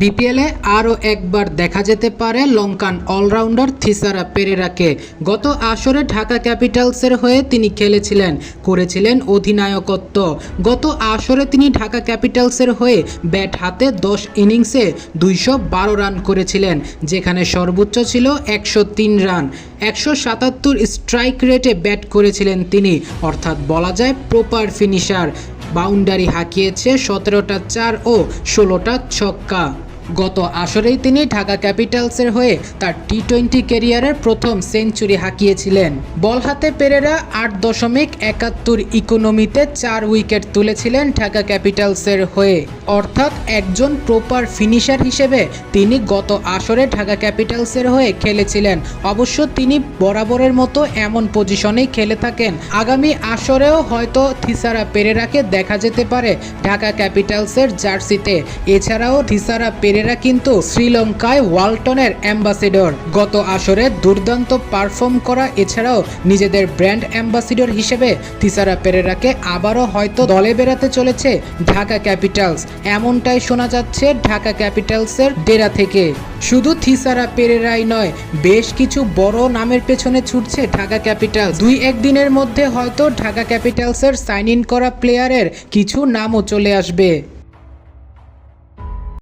বিপিএলে আরও একবার দেখা যেতে পারে লঙ্কান অলরাউন্ডার থিসারা পেরেরাকে। গত আসরে ঢাকা ক্যাপিটালসের হয়ে তিনি খেলেছিলেন, করেছিলেন অধিনায়কত্ব। গত আসরে তিনি ঢাকা ক্যাপিটালসের হয়ে ব্যাট হাতে দশ ইনিংসে দুইশো বারো রান করেছিলেন, যেখানে সর্বোচ্চ ছিল একশো তিন রান। একশো সাতাত্তর স্ট্রাইক রেটে ব্যাট করেছিলেন তিনি, অর্থাৎ বলা যায় প্রপার ফিনিশার। বাউন্ডারি হাঁকিয়েছে সতেরোটা চার ও ষোলোটা ছক্কা। গত আসরেই তিনি ঢাকা ক্যাপিটালসের হয়ে তার টি টোয়েন্টি ক্যারিয়ারের প্রথম সেঞ্চুরি হাঁকিয়েছিলেন। বল হাতে পেরেরা আট দশমিক একাত্তর ইকোনমিতে চার উইকেট তুলেছিলেন ঢাকা ক্যাপিটালসের হয়ে। অর্থাৎ একজন প্রপার ফিনিশার হিসেবে তিনি গত আসরে ঢাকা ক্যাপিটালসের হয়ে খেলেছিলেন। অবশ্য তিনি বরাবরের মতো এমন পজিশনেই খেলে থাকেন। আগামী আসরেও হয়তো থিসারা পেরেরাকে দেখা যেতে পারে ঢাকা ক্যাপিটালসের জার্সিতে। এছাড়াও থিসারা পেরেরা কিন্তু শ্রীলঙ্কায় ওয়ালটনের অ্যাম্বাসেডর। গত আসরে দুর্দান্ত পারফর্ম করা এছাড়াও নিজেদের ব্র্যান্ড অ্যাম্বাসেডর হিসেবে থিসারা পেরেরাকে আবারও হয়তো দলে বেরাতে চলেছে ঢাকা ক্যাপিটালস। এমনটাই শোনা যাচ্ছে ঢাকা ক্যাপিটালসের ডেরা থেকে। শুধু থিসারা পেরেরাই নয়, বেশ কিছু বড় নামের পেছনে ছুটছে ঢাকা ক্যাপিটাল দুই একদিনের মধ্যে হয়তো ঢাকা ক্যাপিটালসের সাইন ইন করা প্লেয়ারের কিছু নামও চলে আসবে।